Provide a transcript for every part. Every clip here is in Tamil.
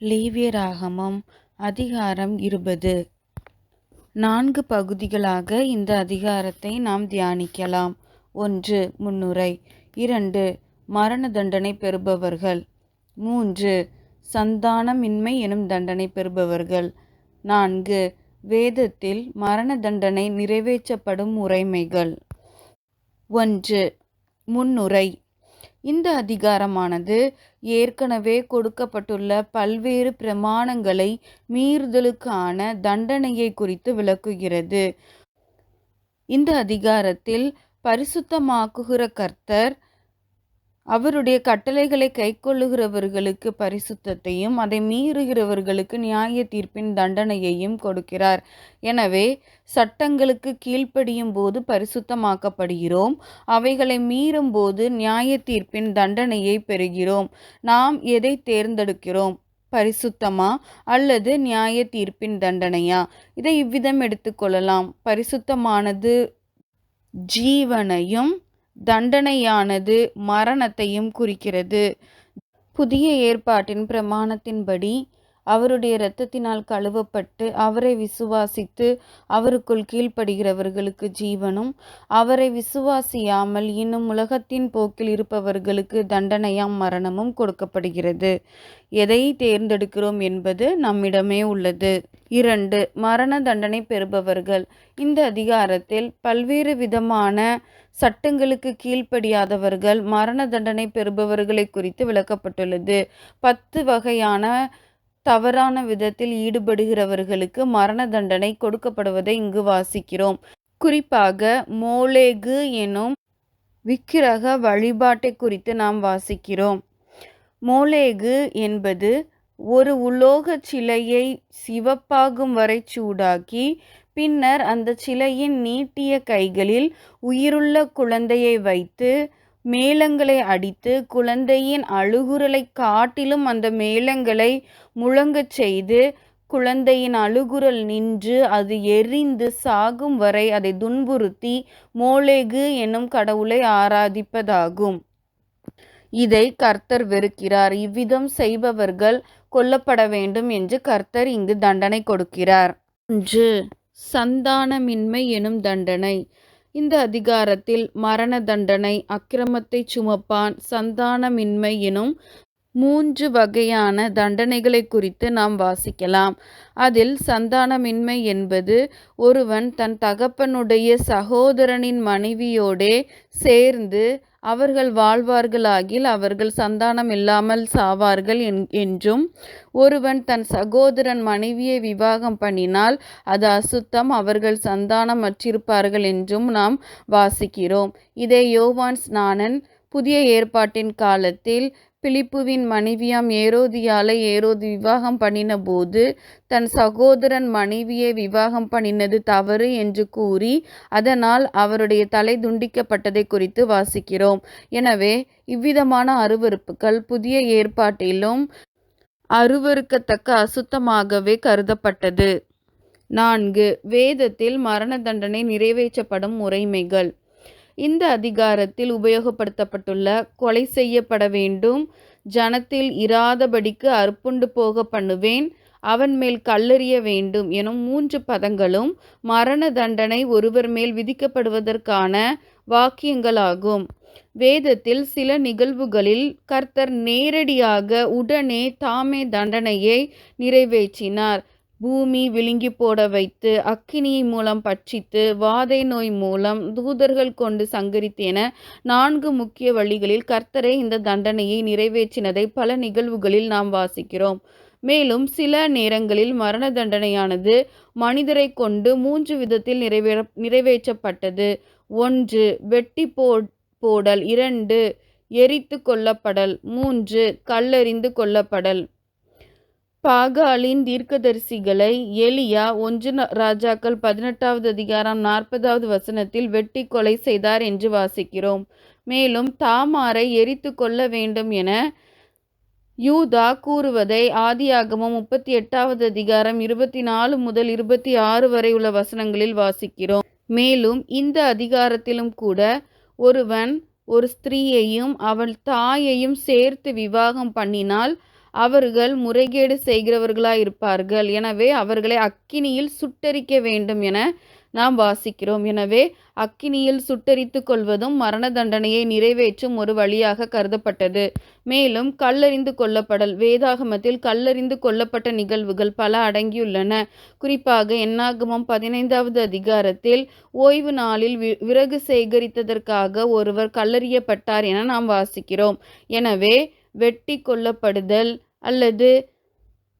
லேவியராகமம் அதிகாரம் இருபது. நான்கு பகுதிகளாக இந்த அதிகாரத்தை நாம் தியானிக்கலாம். ஒன்று முன்னுரை. இரண்டு மரண தண்டனை பெறுபவர்கள். மூன்று சந்தானமின்மை எனும் தண்டனை பெறுபவர்கள். நான்கு வேதத்தில் மரண தண்டனை நிறைவேற்றப்படும் முறைமைகள் ஒன்று முன்னுரை. இந்த அதிகாரமானது ஏற்கனவே கொடுக்கப்பட்டுள்ள பல்வேறு பிரமாணங்களை மீறுதலுக்கான தண்டனையை குறித்து விளக்குகிறது. இந்த அதிகாரத்தில் பரிசுத்தமாக்குகிற கர்த்தர் அவருடைய கட்டளைகளை கைக்கொள்ளுகிறவர்களுக்கு பரிசுத்தத்தையும் அதை மீறுகிறவர்களுக்கு நியாய தீர்ப்பின் தண்டனையையும் கொடுக்கிறார். எனவே சட்டங்களுக்கு கீழ்ப்படியும் போது பரிசுத்தமாக்கப்படுகிறோம். அவைகளை மீறும் போது நியாய தீர்ப்பின் தண்டனையை பெறுகிறோம். நாம் எதை தேர்ந்தெடுக்கிறோம்? பரிசுத்தமா அல்லது நியாய தீர்ப்பின் தண்டனையா? இதை இவ்விதம் எடுத்துக்கொள்ளலாம் பரிசுத்தமானது ஜீவனையும் தண்டனையானது மரணத்தையும் குறிக்கிறது. புதிய ஏற்பாட்டின் பிரமாணத்தின்படி அவருடைய இரத்தத்தினால் கழுவப்பட்டு அவரை விசுவாசித்து அவருக்குள் கீழ்ப்படுகிறவர்களுக்கு ஜீவனும் அவரை விசுவாசியாமல் இன்னும் உலகத்தின் போக்கில் இருப்பவர்களுக்கு தண்டனையாம் மரணமும் கொடுக்கப்படுகிறது. எதை தேர்ந்தெடுக்கிறோம் என்பது நம்மிடமே உள்ளது. இரண்டு மரண தண்டனை பெறுபவர்கள். இந்த அதிகாரத்தில் பல்வேறு விதமான சட்டங்களுக்கு கீழ்ப்படியாதவர்கள் மரண தண்டனை பெறுபவர்களை குறித்து விளக்கப்பட்டுள்ளது. பத்து வகையான தவறான விதத்தில் ஈடுபடுகிறவர்களுக்கு மரண தண்டனை கொடுக்கப்படுவதை இங்கு வாசிக்கிறோம். குறிப்பாக மோலேகு எனும் விக்கிரக வழிபாட்டை குறித்து நாம் வாசிக்கிறோம். மோலேகு என்பது ஒரு உலோக சிலையை சிவப்பாகும் வரை சூடாக்கி பின்னர் அந்த சிலையின் நீட்டிய கைகளில் உயிருள்ள குழந்தையை வைத்து மேளங்களை அடித்து குழந்தையின் அழுகுரலை காட்டிலும் அந்த மேளங்களை முழங்கச் செய்து குழந்தையின் அழுகுரல் நின்று அது எரிந்து சாகும் வரை அதை துன்புறுத்தி மோலேகு என்னும் கடவுளை ஆராதிப்பதாகும். இதை கர்த்தர் வெறுக்கிறார். இவ்விதம் செய்பவர்கள் கொல்லப்பட வேண்டும் என்று கர்த்தர் இங்கு தண்டனை கொடுக்கிறார். ஒன்று சந்தானமின்மை எனும் தண்டனை. இந்த அதிகாரத்தில் மரண தண்டனை அக்கிரமத்தை சுமப்பான் சந்தானமின்மை எனும் மூன்று வகையான தண்டனைகளை குறித்து நாம் வாசிக்கலாம். அதில் சந்தானமின்மை என்பது ஒருவன் தன் தகப்பனுடைய சகோதரனின் மனைவியோடே சேர்ந்து அவர்கள் வாழ்வார்களாகில் அவர்கள் சந்தானம் இல்லாமல் சாவார்கள் என்றும் ஒருவன் தன் சகோதரன் மனைவியை விவாகம் பண்ணினால் அது அசுத்தம் அவர்கள் சந்தானம் அற்றிருப்பார்கள் என்றும் நாம் வாசிக்கிறோம். இதை யோவான் ஸ்நானன் புதிய ஏற்பாட்டின் காலத்தில் பிலிப்புவின் மனைவியாம் ஏரோதியாலை ஏரோது விவாகம் பண்ணின போது தன் சகோதரன் மனைவியை விவாகம் பண்ணினது தவறு என்று கூறி அதனால் அவருடைய தலை துண்டிக்கப்பட்டதை குறித்து வாசிக்கிறோம். எனவே இவ்விதமான அருவறுப்புகள் புதிய ஏற்பாட்டிலும் அருவறுக்கத்தக்க அசுத்தமாகவே கருதப்பட்டது. நான்கு வேதத்தில் மரண தண்டனை நிறைவேற்றப்படும் முறைமைகள். இந்த அதிகாரத்தில் உபயோகப்படுத்தப்பட்டுள்ள கொலை செய்யப்பட வேண்டும் ஜனத்தில் இராதபடிக்கு அற்புண்டு போக பண்ணுவேன் அவன் மேல் கல்லெறிய வேண்டும் எனும் மூன்று பதங்களும் மரண தண்டனை ஒருவர் மேல் விதிக்கப்படுவதற்கான வாக்கியங்களாகும். வேதத்தில் சில நிகழ்வுகளில் கர்த்தர் நேரடியாக உடனே தாமே தண்டனையை நிறைவேற்றினார். பூமி விழுங்கி போட வைத்து அக்கினியை மூலம் பட்சித்து வாதை நோய் மூலம் தூதர்கள் கொண்டு சங்கரித்தேன நான்கு முக்கிய வழிகளில் கர்த்தரே இந்த தண்டனையை நிறைவேற்றினதை பல நிகழ்வுகளில் நாம் வாசிக்கிறோம். மேலும் சில நேரங்களில் மரண தண்டனையானது மனிதரை கொண்டு மூன்று விதத்தில் நிறைவேற நிறைவேற்றப்பட்டது. ஒன்று வெட்டி போ போடல். இரண்டு எரித்து கொல்லப்படல். மூன்று கல்லெறிந்து கொல்லப்படல். பாகாலின் தீர்க்கதரிசிகளை எலியா ஒன்று ராஜாக்கள் பதினெட்டாவது அதிகாரம் நாற்பதாவது வசனத்தில் வெட்டி கொலை செய்தார் என்று வாசிக்கிறோம். மேலும் தாமாரை எரித்து கொள்ள வேண்டும் என யூதா கூறுவதை ஆதியாகமும் முப்பத்தி எட்டாவது அதிகாரம் இருபத்தி நாலு முதல் இருபத்தி ஆறு வரை உள்ள வசனங்களில் வாசிக்கிறோம். மேலும் இந்த அதிகாரத்திலும் கூட ஒருவன் ஒரு ஸ்திரீயையும் அவள் தாயையும் சேர்த்து விவாகம் பண்ணினால் அவர்கள் முறைகேடு செய்கிறவர்களாயிருப்பார்கள். எனவே அவர்களை அக்கினியில் சுட்டரிக்க வேண்டும் என நாம் வாசிக்கிறோம். எனவே அக்கினியில் சுட்டரித்து கொள்வதும் மரண தண்டனையை நிறைவேற்றும் ஒரு வழியாக கருதப்பட்டது. மேலும் கல்லறிந்து கொல்லப்படல் வேதாகமத்தில் கல்லறிந்து கொல்லப்பட்ட நிகழ்வுகள் பல அடங்கியுள்ளன. குறிப்பாக என்னாகமம் பதினைந்தாவது அதிகாரத்தில் ஓய்வு நாளில் விறகு சேகரித்ததற்காக ஒருவர் கல்லறியப்பட்டார் என நாம் வாசிக்கிறோம். எனவே வெட்டி கொல்லப்படுதல் அல்லது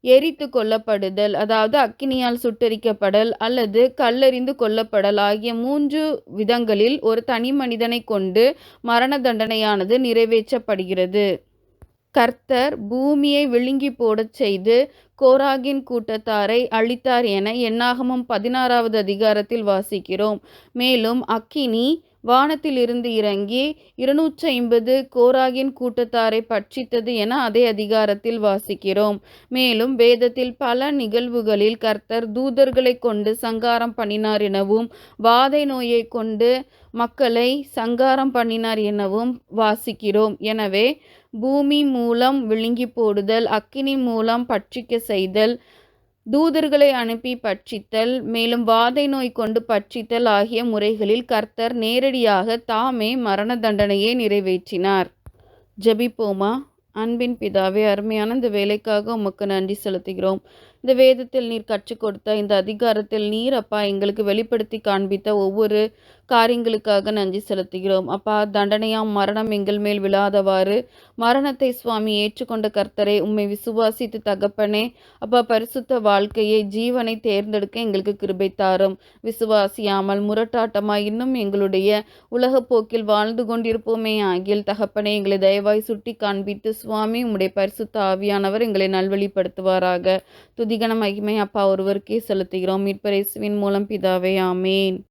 எரித்து கொல்லப்படுதல் அதாவது அக்கினியால் சுட்டரிக்கப்படல் அல்லது கல்லெறிந்து கொல்லப்படல் ஆகிய மூன்று விதங்களில் ஒரு தனி மனிதனை கொண்டு மரண தண்டனையானது நிறைவேற்றப்படுகிறது. கர்த்தர் பூமியை விழுங்கி போடச் செய்து கோராகின் கூட்டத்தாரை அழித்தார் என எண்ணாகமும் பதினாறாவது அதிகாரத்தில் வாசிக்கிறோம். மேலும் அக்கினி வானத்தில் இருந்து இறங்கி இருநூற்றி ஐம்பது கோராகின் கூட்டத்தாரை பட்சித்தது என அதே அதிகாரத்தில் வாசிக்கிறோம். மேலும் வேதத்தில் பல நிகழ்வுகளில் கர்த்தர் தூதர்களை கொண்டு சங்காரம் பண்ணினார் எனவும் வாதை நோயை கொண்டு மக்களை சங்காரம் பண்ணினார் எனவும் வாசிக்கிறோம். எனவே பூமி மூலம் விழுங்கி போடுதல் அக்கினி மூலம் பட்சிக்க செய்தல் தூதர்களை அனுப்பி பட்சித்தல் மேலும் வாதை நோய் கொண்டு பட்சித்தல் ஆகிய முறைகளில் கர்த்தர் நேரடியாக தாமே மரண தண்டனையை நிறைவேற்றினார். ஜபிப்போமா? அன்பின் பிதாவே அருமையான இந்த வேலைக்காக உமக்கு நன்றி செலுத்துகிறோம். இந்த வேதத்தில் நீர் கற்றுக் கொடுத்த இந்த அதிகாரத்தில் நீர் அப்பா எங்களுக்கு வெளிப்படுத்தி காண்பித்த ஒவ்வொரு காரியங்களுக்காக நன்றி செலுத்துகிறோம். அப்பா தண்டனையாம் மரணம் எங்கள் மேல் விழாதவாறு மரணத்தை சுவாமி ஏற்றுக்கொண்ட கர்த்தரை உம்மை விசுவாசித்து தகப்பனே அப்பா பரிசுத்த வாழ்க்கையை ஜீவனை தேர்ந்தெடுக்க எங்களுக்கு கிருபை தாரும். விசுவாசியாமல் முரட்டாட்டமாய் இன்னும் எங்களுடைய உலக போக்கில் வாழ்ந்து கொண்டிருப்போமே ஆகிய தகப்பனே எங்களை தயவாய் சுட்டி காண்பித்து சுவாமி உம்முடைய பரிசுத்த ஆவியானவர் எங்களை நல்வழிப்படுத்துவாராக. துதிகன மகிமை அப்பா ஒருவருக்கே செலுத்துகிறோம். மீட்பரேசுவின் மூலம் பிதாவே ஆமேன்.